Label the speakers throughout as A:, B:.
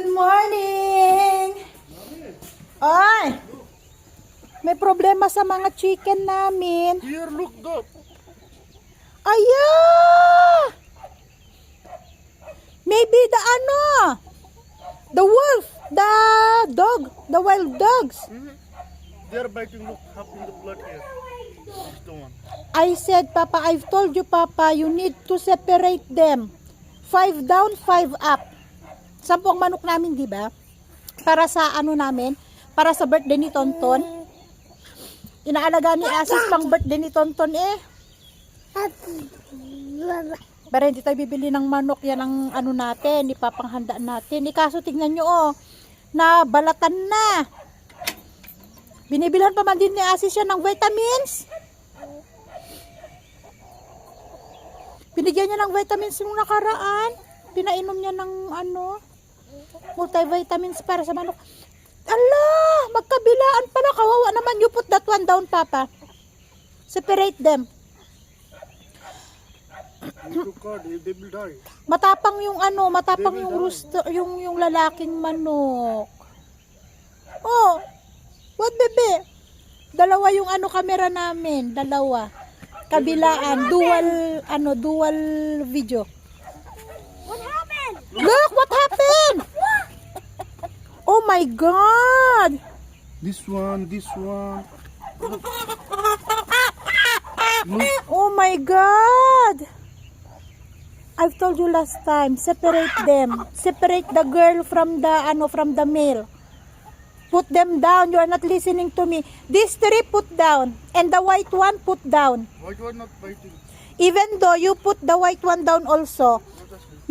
A: Good morning! Ay! May problema sa mga chicken namin.
B: Here, look, the
A: Aya! Maybe the ano? The wolf, the dog, the wild dogs.
B: they are biting. Look, half in the blood here. This the one.
A: I said, Papa, I've told you, Papa, you need to separate them. Five down, five up. Sampung manok namin, di ba? Para sa ano namin, para sa birthday ni Tonton. Inaalaga ni Asis pang birthday ni Tonton eh. Pero hindi tayo bibili ng manok, yan ang ano natin, ipapanghanda natin. Eh, kaso tignan nyo oh, na balatan na. Binibilhan pa man din ni Asis siya ng vitamins. Binigyan niya ng vitamins nung nakaraan. Pinainom niya ng ano, multivitamins para sa manok. Ala, magkabilaan pala. Kawawa naman. You put that one down, Papa. Separate them. Matapang yung ano, matapang yung rooster, yung yung lalaking manok. Oh. What bebe? Dalawa yung ano kamera namin, dalawa. Kabilaan, dual ano, dual video.
C: What happened?
A: Look what happened. Oh my god.
B: This one, this one.
A: Oh my god. I've told you last time, separate them. Separate the girl from the ano from the male. Put them down. You are not listening to me. These three put down and the white one put down.
B: White one not biting.
A: Even though you put the white one down also,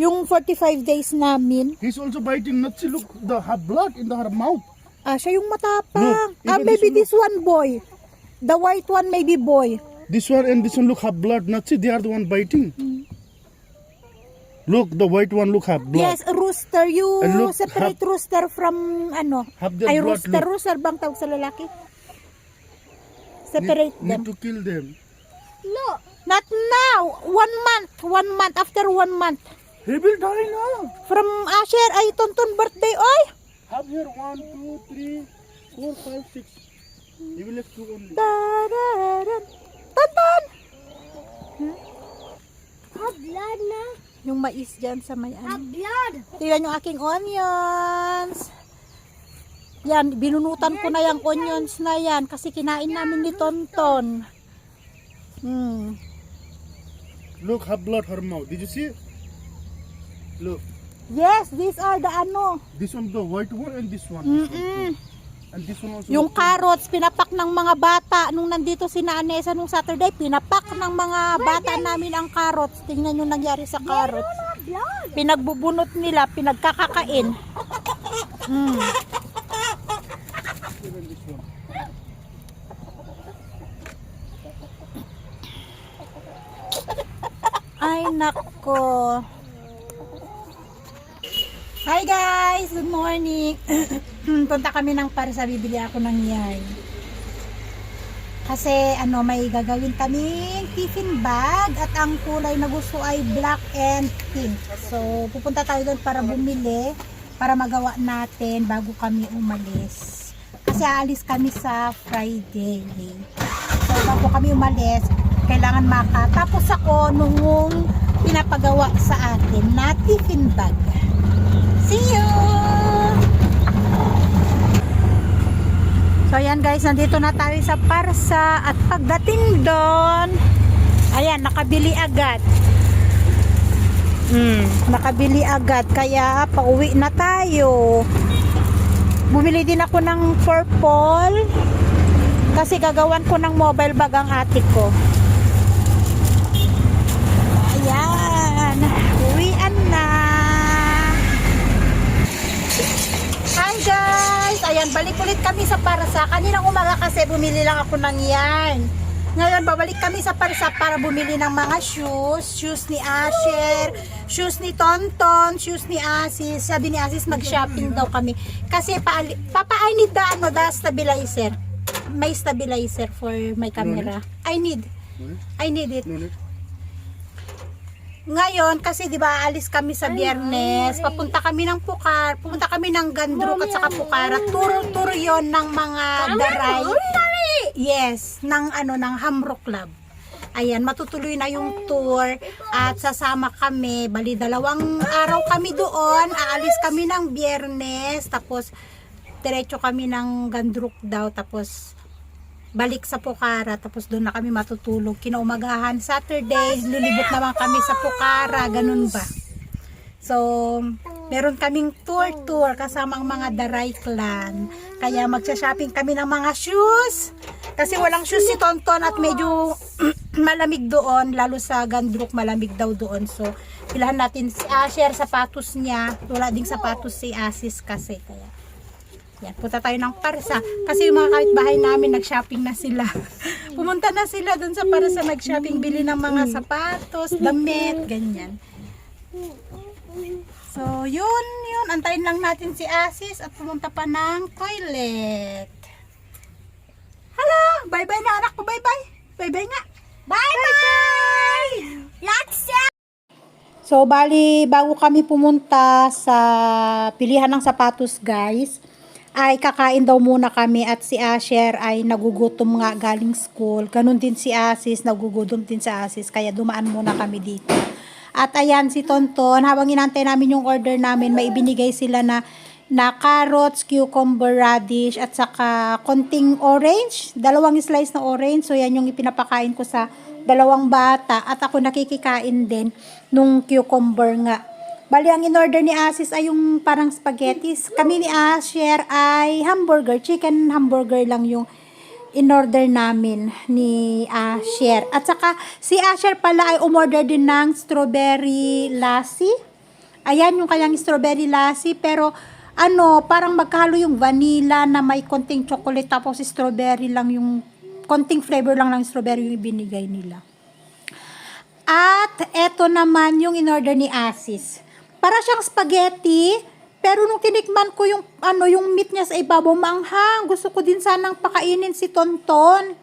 A: yung 45 days namin,
B: He's also biting. Not see, look, the her blood in the her mouth.
A: ah, siya yung matapang.
B: Look,
A: ah, maybe
B: this
A: this one boy. The white one maybe boy.
B: This one and this one look have blood. Not see, they are the one biting. Look, the white one look have blood.
A: Yes, rooster. You
B: And look,
A: separate
B: have-
A: rooster from ano?
B: Have their
A: Ay,
B: blood,
A: rooster.
B: look.
A: Rooster bang tawag sa lalaki? Separate
B: need,
A: them.
B: Need to kill them.
C: Look.
A: Not now. One month. One month. After one month.
B: He will die now.
A: From Asher ay Tonton birthday. Oy!
B: Have here one, two, three, four, five, six. He will have two only.
A: Tararan. Tonton!
C: Have blood now.
A: Yung mais dyan sa may
C: Have
A: ano.
C: blood.
A: Tingnan yung aking onions. Yan, binunutan ko na yung onions na yan kasi kinain namin ni Tonton. Hmm.
B: Look, have blood her mouth. Did you see? Look,
A: Yes, these are the ano.
B: this one the white one and this one.
A: Mm-mm.
B: too. And this one also.
A: Yung carrots, pinapak ng mga bata. Nung nandito si Nanesa nung Saturday, pinapak ng mga bata namin ang carrots. Tingnan yung nangyari sa carrots. Pinagbubunot nila, pinagkakakain. Mm. Ay, nako. Hi guys! Good morning! Punta kami ng Paris, bibili ako ng yarn. Kasi ano, may gagawin kaming tiffin bag at ang kulay na gusto ay black and pink. So, pupunta tayo doon para bumili para magawa natin bago kami umalis. Kasi aalis kami sa Friday. So, bago kami umalis, kailangan makatapos ako nung pinapagawa sa akin na tiffin bag. See you! So ayan guys, nandito na tayo sa Parsa at pagdating doon, ayan, nakabili agad. Hmm, nakabili agad kaya pauwi na tayo. Bumili din ako ng purple kasi gagawan ko ng mobile bag ang atik ko. Ayan, uwian na. Hi guys! Ayan, balik ulit kami sa Parsa. Kaninang umaga kasi bumili lang ako ng yarn. Ngayon, babalik kami sa Parsa para bumili ng mga shoes. Shoes ni Asher, shoes ni Tonton, shoes ni Asis. Sabi ni Asis, mag-shopping daw kami. Kasi, pa, Papa, I need the, ano, the stabilizer. May stabilizer for my camera. I need. I need it. Ngayon, kasi di ba alis kami sa biyernes, papunta kami ng Pukar, pupunta kami ng Gandruk at saka Pukara. Tour yon ng mga daray. Yes, ng ano, ng Hamro Club. Ayan, matutuloy na yung tour at sasama kami. Bali, dalawang araw kami doon. Aalis kami ng biyernes. Tapos, diretso kami ng Gandruk daw. Tapos, balik sa Pukara. Tapos, doon na kami matutulog. Kinaumagahan, Saturday, lulibot naman kami sa Pukara. Ganun ba? So, meron kaming tour-tour kasama ang mga Daray clan. Kaya magsha-shopping kami ng mga shoes. Kasi walang shoes si Tonton at medyo malamig doon. Lalo sa Gandruk, malamig daw doon. So, pilahan natin si Asher sapatos niya. Wala ding sapatos si Asis kasi. Kaya, yan, punta tayo ng Parsa. Kasi yung mga kapitbahay namin, nag-shopping na sila. Pumunta na sila doon sa Parsa nag-shopping, bili ng mga sapatos, damit, ganyan. So, yun, yun. Antayin lang natin si Asis at pumunta pa ng toilet. Hala! Bye-bye na anak ko. Bye-bye. Bye-bye nga. Bye-bye!
C: Let's
A: So, bali, bago kami pumunta sa pilihan ng sapatos, guys, ay kakain daw muna kami at si Asher ay nagugutom nga galing school. Ganun din si Asis, nagugutom din si Asis, kaya dumaan muna kami dito. At ayan si Tonton, habang inantay namin yung order namin, may ibinigay sila na na carrots, cucumber, radish, at saka konting orange. Dalawang slice na orange. So, yan yung ipinapakain ko sa dalawang bata. At ako nakikikain din nung cucumber nga. Bali, ang in-order ni Asis ay yung parang spaghettis. Kami ni Asher ay hamburger, chicken hamburger lang yung in-order namin ni Asher. At saka, si Asher pala ay umorder din ng strawberry lassi. Ayan yung kanyang strawberry lassi. Pero, ano, parang magkahalo yung vanilla na may konting chocolate tapos strawberry lang yung, konting flavor lang ng strawberry yung ibinigay nila. At eto naman yung in-order ni Asis. Para siyang spaghetti, pero nung tinikman ko yung ano yung meat niya sa ibabaw maanghang. Gusto ko din sanang pakainin si Tonton.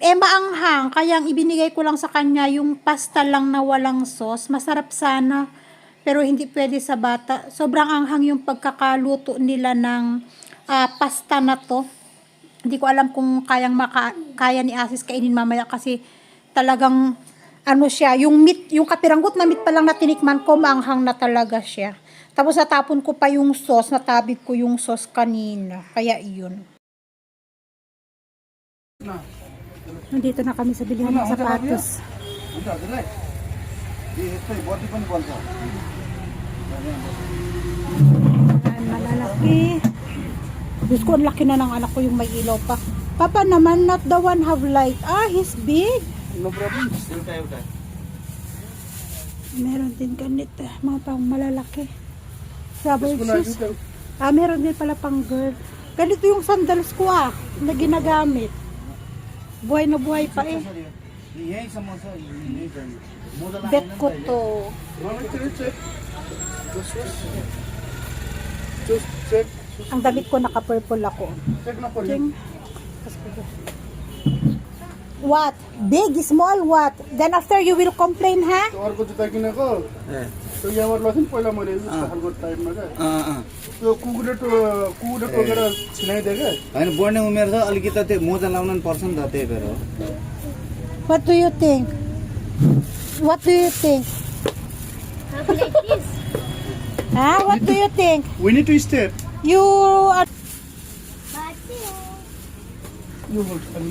A: Eh maanghang, kaya ang ibinigay ko lang sa kanya yung pasta lang na walang sauce. Masarap sana, pero hindi pwede sa bata. Sobrang anghang yung pagkakaluto nila ng ah, pasta na to. Hindi ko alam kung kayang maka, kaya ni Asis kainin mamaya kasi talagang ano siya, yung meat, yung kapiranggot na meat pa lang na tinikman ko, maanghang na talaga siya. Tapos natapon ko pa yung sauce, natabig ko yung sauce kanina. Kaya iyon. Nandito na kami sa bilihan ng sapatos. Ayan, malalaki. Diyos ko, ang laki na ng anak ko yung may ilaw pa. Papa naman, not the one have light. Ah, he's big.
B: No problem.
D: Still tayo.
A: Meron din ganito. Eh. Mga pang malalaki. Rubber shoes. Ah, meron din pala pang girl. Ganito yung sandals ko ah, na ginagamit. Buhay na buhay pa eh. Bet ko to. Ang damit ko naka-purple ako.
B: Check na
A: po. Check. What? Big, small, what? Then after you will complain, ha?
B: अर्को जुत्ता किनेको त्यो यहाँबाट लगेको नि पहिला मैले यस्तो खालको टाइपमा क्या
D: अँ, अँ।
B: त्यो कुकुरले टो कुकुरले टोकेर छिनाइदियो क्या
D: होइन बढ्ने उमेर छ अलिकति त्यो मोजा लाउनु नि पर्छ नि त त्यही भएर हो
A: What do you think? What do you think? Ha? What do you think?
B: We need to step.
A: You are...
C: You.
B: Hold. अनि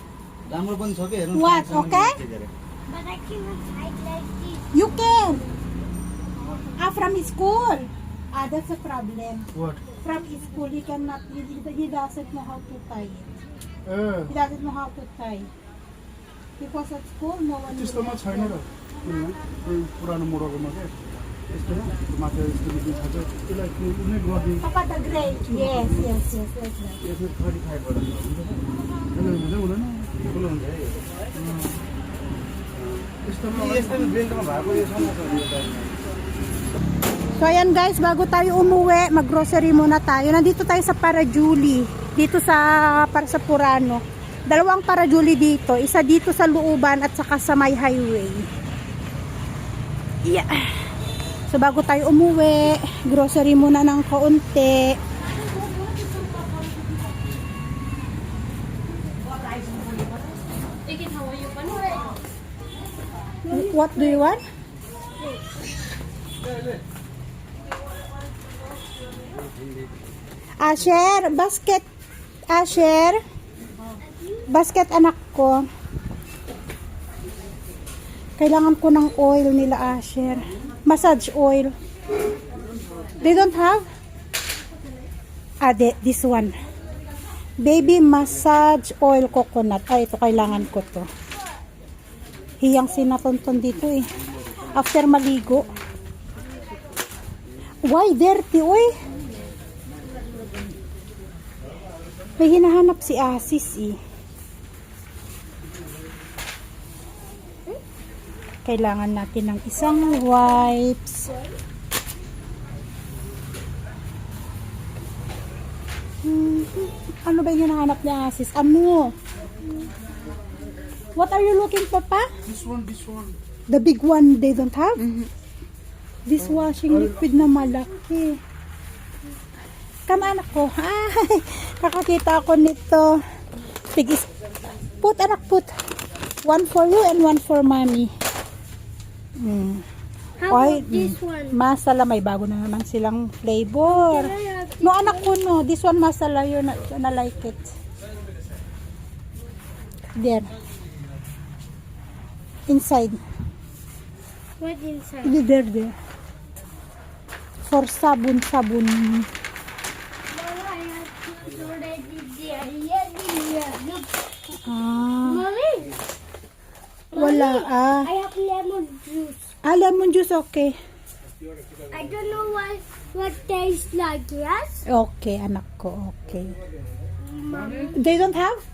D: राम्रो पनि छ कि हेर्नु
A: What? Okay?
C: But I cannot hide like this.
A: You can! Ah, from school. Ah, that's a problem.
B: Watt
A: From school, he cannot, he, he doesn't know how to tie it.
B: A
A: He doesn't know how to tie. Because at school, no one
B: त्यस्तोमा छैन र किनभने कोही पुरानो मोडलमा क्या यस्तोमा माथि यस्तो बिक्री छ त्यसलाई त्यो उनी गरिदिनु
A: Papa, the gray. Yes, yes, yes, yes. yes.
D: यसमा थर्टी फाइभबाट हुन्छ
B: त्यसले हुँदै हुँदैन
D: Hmm.
A: So ayan guys, bago tayo umuwi, maggrocery muna tayo. Nandito tayo sa Para Parajuli, dito sa para sa Purano. Dalawang Para Parajuli dito, isa dito sa Luuban at saka sa May Highway. Yeah. So bago tayo umuwi, grocery muna ng kaunti. What do you want? Asher, basket. Asher. Basket anak ko. Kailangan ko ng oil nila, Asher. Massage oil. They don't have? Ah, de, this one. Baby massage oil coconut. Ay, ito kailangan ko to. Hiyang sinatonton dito eh. After maligo. Why dirty, oy? May hinahanap si Asis eh. Kailangan natin ng isang wipes. Hmm, ano ba yung hinahanap ni Asis? Ano? What are you looking for, pa?
B: This one, this one.
A: The big one they don't have? Dishwashing liquid na malaki. Come anak ko. Ay, nakakita ako nito. Tigis. Put anak put. One for you and one for mommy. Mm.
C: How about this one?
A: Masala, may bago na naman silang flavor. No, anak ko no. This one masala yun. Na, na like it. There. Inside.
C: What inside?
A: Hindi there, there. For sabon, sabon. Ah,
C: Mommy,
A: wala ah.
C: I have lemon juice.
A: Ah, lemon juice, okay.
C: I don't know what what tastes like. Yes.
A: Okay, anak ko, okay. They don't have?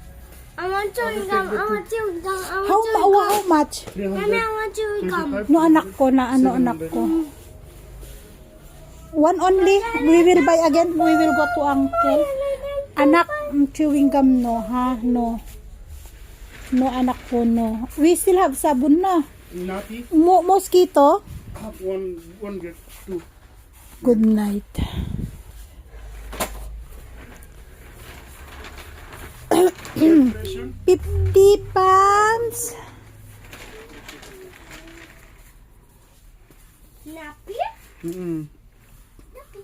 C: I want chewing gum. I want chewing gum. I want
A: How,
C: chewing gum.
A: how much?
C: Mommy, I want chewing gum.
A: No, anak ko na ano, anak ko. One only? We will buy again. We will go to uncle. Anak, mm, chewing gum no, ha? No. No, anak ko, no. We still have sabon na.
B: Nappy,
A: Mo mosquito?
B: half one, one get two.
A: Good night. 50 pounds.
C: Nappy?
B: Mm-hmm.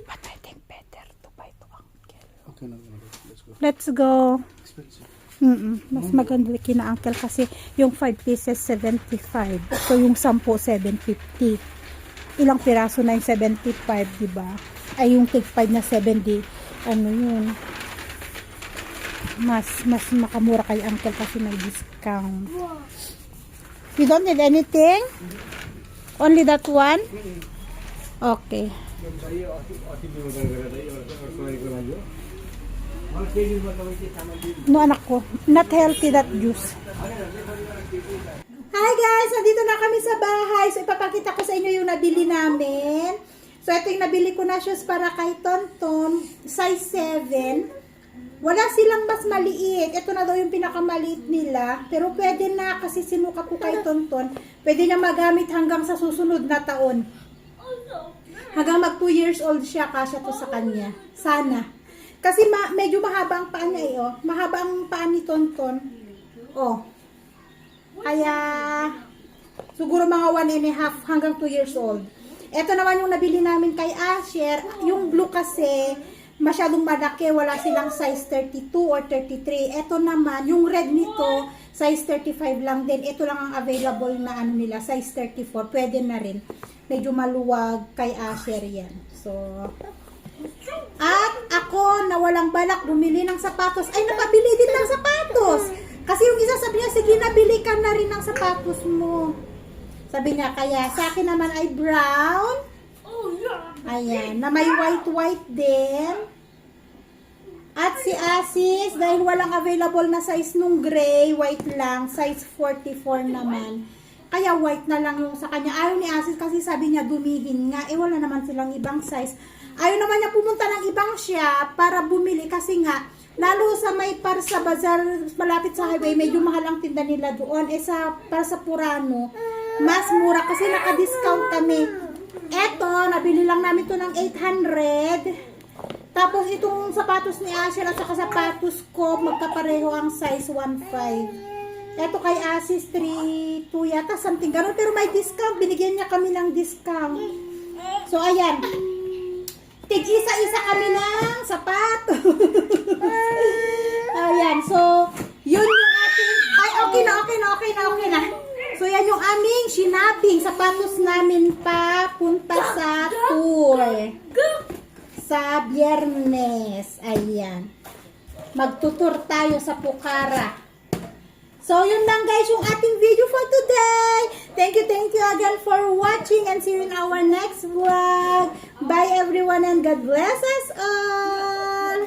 A: But I think better to buy to uncle.
B: Okay, no, no, let's go.
A: Let's go.
B: Expensive.
A: Mm Mas maganda kina uncle kasi yung 5 pieces 75. So yung 10 750. Ilang piraso na yung 75, di ba? Ay yung take 5 na 70. Ano yun? Mas mas makamura kay uncle kasi may discount. You don't need anything? Only that one? Okay. No anak ko, not healthy that juice. Hi guys, nandito na kami sa bahay. So ipapakita ko sa inyo yung nabili namin. So ito yung nabili ko na shoes para kay Tonton, size 7. Wala silang mas maliit. Ito na daw yung pinakamaliit nila. Pero pwede na kasi sinukat ko kay Tonton. Pwede niya magamit hanggang sa susunod na taon. Hanggang mag 2 years old siya, kasya to sa kanya. Sana. Kasi ma- medyo mahaba ang paa niya eh, oh. Mahaba ang paa ni Tonton. Oh. Kaya, siguro mga 1 and a half hanggang 2 years old. Ito naman yung nabili namin kay Asher. Yung blue kasi, masyadong malaki. Wala silang size 32 or 33. Ito naman, yung red nito, size 35 lang din. Ito lang ang available na ano nila, size 34. Pwede na rin. Medyo maluwag kay Asher yan. So, at ako na walang balak bumili ng sapatos, ay napabili din ng sapatos. Kasi yung isa sabi niya, sige nabili ka na rin ng sapatos mo. Sabi niya, kaya sa akin naman ay brown. Ayan, na may white-white din. At si Asis, dahil walang available na size nung gray, white lang, size 44 naman. Kaya white na lang yung sa kanya. Ayaw ni Asis kasi sabi niya dumihin nga. Eh wala naman silang ibang size. Ayaw naman niya pumunta ng ibang shop para bumili kasi nga, lalo sa may par sa bazaar, malapit sa highway, medyo mahal ang tinda nila doon. Eh sa par sa Purano, mas mura kasi naka-discount kami. Eto, nabili lang namin to ng 800. Tapos itong sapatos ni Asher at saka sapatos ko, magkapareho ang size 1.5. Eto kay Asis 3.2 yata, something ganun. Pero may discount, binigyan niya kami ng discount. So ayan, tig isa-isa kami ng sapatos. ayan, so yun yung ating, ay okay na, okay na, okay na, okay na. So yan yung aming shinaping sapatos namin pa punta sa tour sa biyernes. Ayan. Magtutur tayo sa Pukara. So, yun lang guys yung ating video for today. Thank you, thank you again for watching and see you in our next vlog. Bye everyone and God bless us all.